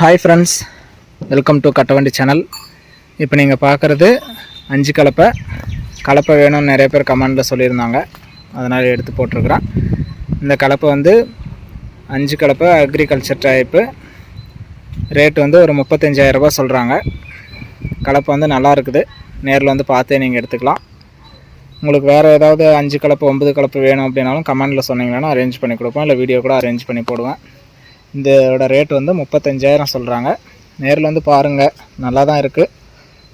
Hi friends welcome to Kattavandi channel இப்போ நீங்கள் பார்க்குறது அஞ்சு கலப்பை. கலப்பை வேணும்னு நிறைய பேர் கமெண்டில் சொல்லியிருந்தாங்க. அதனால் எடுத்து போட்டிருக்கிறேன் இந்த கலப்பை வந்து அஞ்சு கலப்பை அக்ரிகல்ச்சர் டைப்பு ரேட்டு வந்து ஒரு முப்பத்தஞ்சாயிரரூபா சொல்கிறாங்க கலப்பை வந்து நல்லா இருக்குது. நேரில் வந்து பார்த்தே நீங்கள் எடுத்துக்கலாம். உங்களுக்கு வேறு ஏதாவது அஞ்சு கலப்பு ஒன்பது கலப்பு வேணும் அப்படின்னாலும் கமெண்டில் சொன்னீங்கன்னா அரேஞ்ச் பண்ணி கொடுப்போம். இல்லை வீடியோ கூட அரேஞ்ச் பண்ணி போடுவேன். இதோட ரேட் வந்து முப்பத்தஞ்சாயிரம் சொல்கிறாங்க நேரில் வந்து பாருங்கள் நல்லா தான் இருக்குது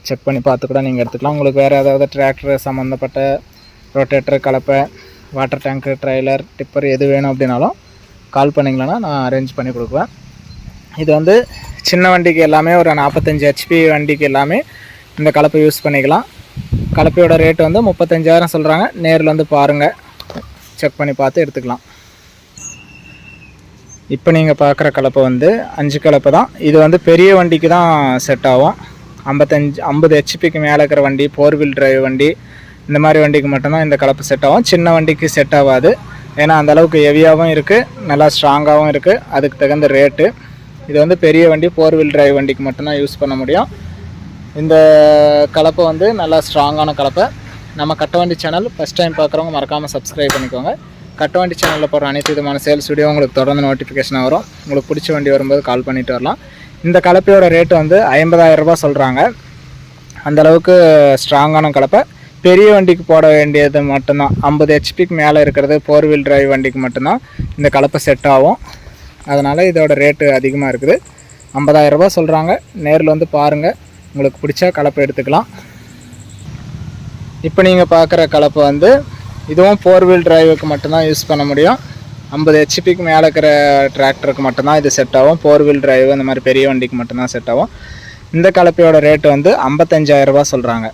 செக் பண்ணி பார்த்து கூட நீங்கள் எடுத்துக்கலாம். உங்களுக்கு வேறு ஏதாவது டிராக்டர் சம்மந்தப்பட்ட ரொட்டேட்டர் கலப்பை வாட்டர் டேங்க்கு ட்ரைலர் டிப்பர் எது வேணும் அப்படின்னாலும் கால் பண்ணிங்களேன்னா நான் அரேஞ்ச் பண்ணி கொடுக்குவேன். இது வந்து சின்ன வண்டிக்கு எல்லாமே ஒரு நாற்பத்தஞ்சு ஹெச்பி வண்டிக்கு எல்லாமே இந்த கலப்பை யூஸ் பண்ணிக்கலாம். கலப்பையோட ரேட் வந்து முப்பத்தஞ்சாயிரம் சொல்கிறாங்க நேரில் வந்து பாருங்கள் செக் பண்ணி பார்த்து எடுத்துக்கலாம். இப்போ நீங்கள் பார்க்குற கலப்பை வந்து அஞ்சு கலப்பை தான். இது வந்து பெரிய வண்டிக்கு தான் செட் ஆகும். ஐம்பத்தஞ்சு ஐம்பது ஹெச்பிக்கு மேலே இருக்கிற வண்டி ஃபோர் வீல் டிரைவ் வண்டி இந்த மாதிரி வண்டிக்கு மட்டும்தான் இந்த கலப்பு செட் ஆகும். சின்ன வண்டிக்கு செட் ஆகாது. ஏன்னா அந்த அளவுக்கு ஹெவியாகவும் இருக்குது நல்லா ஸ்ட்ராங்காகவும் இருக்குது அதுக்கு தகுந்த ரேட்டு இது வந்து பெரிய வண்டி ஃபோர் வீல் டிரைவ் வண்டிக்கு மட்டும்தான் யூஸ் பண்ண முடியும். இந்த கலப்பை வந்து நல்லா ஸ்ட்ராங்கான கலப்பை. நம்ம கட்ட வண்டி சேனல் ஃபஸ்ட் டைம் பார்க்குறவங்க மறக்காமல் சப்ஸ்கிரைப் பண்ணிக்கோங்க. கட்டவண்டி சேனலில் போகிற அனைத்து விதமான சேல்ஸ் வீடியோ உங்களுக்கு தொடர்ந்து நோட்டிஃபிகேஷன் வரும். உங்களுக்கு பிடிச்ச வண்டி வரும்போது கால் பண்ணிட்டு வரலாம். இந்த கலப்பையோட ரேட்டு வந்து ஐம்பதாயிரரூபா சொல்கிறாங்க அந்த அளவுக்கு ஸ்ட்ராங்கான கலப்பை. பெரிய வண்டிக்கு போட வேண்டியது மட்டும்தான். ஐம்பது ஹெச்பிக்கு மேலே இருக்கிறது ஃபோர் வீல் டிரைவ் வண்டிக்கு மட்டும்தான் இந்த கலப்பை செட் ஆகும். அதனால் இதோட ரேட்டு அதிகமாக இருக்குது. ஐம்பதாயிரரூபா சொல்கிறாங்க நேரில் வந்து பாருங்கள் உங்களுக்கு பிடிச்சா கலப்பை எடுத்துக்கலாம். இப்போ நீங்கள் பார்க்குற கலப்பை வந்து இதுவும் ஃபோர் வீல் டிரைவுக்கு மட்டும்தான் யூஸ் பண்ண முடியும். ஐம்பது ஹெச்பிக்கு மேலே இருக்கிற டிராக்டருக்கு மட்டும்தான் இது செட் ஆகும். ஃபோர் வீல் டிரைவ் இந்த மாதிரி பெரிய வண்டிக்கு மட்டும்தான் செட் ஆகும். இந்த கலப்பையோட ரேட்டு வந்து ஐம்பத்தஞ்சாயிரரூபா சொல்கிறாங்க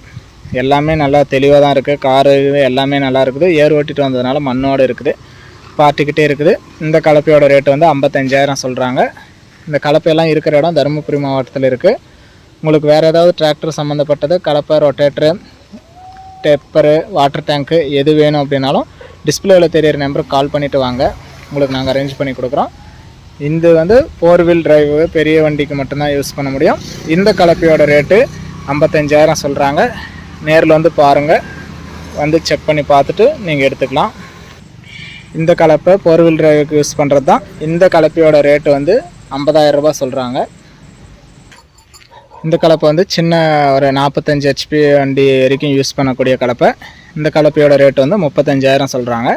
எல்லாமே நல்லா தெளிவாக தான் இருக்குது காரு எல்லாமே நல்லா இருக்குது. ஏர் ஓட்டிட்டு வந்ததுனால மண்ணோடு இருக்குது. பார்ட்டிக்கிட்டே இருக்குது. இந்த கலப்பையோட ரேட்டு வந்து 55000 சொல்கிறாங்க இந்த கலப்பையெல்லாம் இருக்கிற இடம் தருமபுரி மாவட்டத்தில் இருக்குது உங்களுக்கு வேறு ஏதாவது டிராக்டர் சம்மந்தப்பட்டது கலப்பை ரொட்டேட்ரு டெப்பரு வாட்டர் டேங்க்கு எது வேணும் அப்படின்னாலும் டிஸ்பிளேவில் தெரியிற நம்பருக்கு கால் பண்ணிவிட்டு வாங்க. உங்களுக்கு நாங்கள் அரேஞ்ச் பண்ணி கொடுக்குறோம். இது வந்து ஃபோர் வீல் டிரைவு பெரிய வண்டிக்கு மட்டும்தான் யூஸ் பண்ண முடியும். இந்த கலப்பையோட ரேட்டு ஐம்பத்தஞ்சாயிரம் சொல்கிறாங்க நேரில் வந்து பாருங்கள் வந்து செக் பண்ணி பார்த்துட்டு நீங்கள் எடுத்துக்கலாம். இந்த கலப்பை ஃபோர் வீல் டிரைவுக்கு யூஸ் பண்ணுறது தான் இந்த கலப்பையோட ரேட்டு வந்து ஐம்பதாயிரரூபா சொல்கிறாங்க இந்த கலப்பை வந்து சின்ன ஒரு நாற்பத்தஞ்சு ஹெச்பி வண்டி வரைக்கும் யூஸ் பண்ணக்கூடிய கலப்பை. இந்த கலப்பையோட ரேட் வந்து முப்பத்தஞ்சாயிரம் சொல்கிறாங்க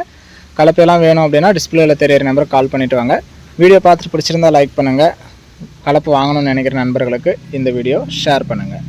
கலப்பையெல்லாம் வேணும் அப்படின்னா டிஸ்பிளேயில் தெரியிற நம்பருக்கு கால் பண்ணிவிட்டு வாங்க. வீடியோ பார்த்துட்டு பிடிச்சிருந்தா லைக் பண்ணுங்கள் கலப்பு வாங்கணும்னு நினைக்கிற நண்பர்களுக்கு இந்த வீடியோ ஷேர் பண்ணுங்கள்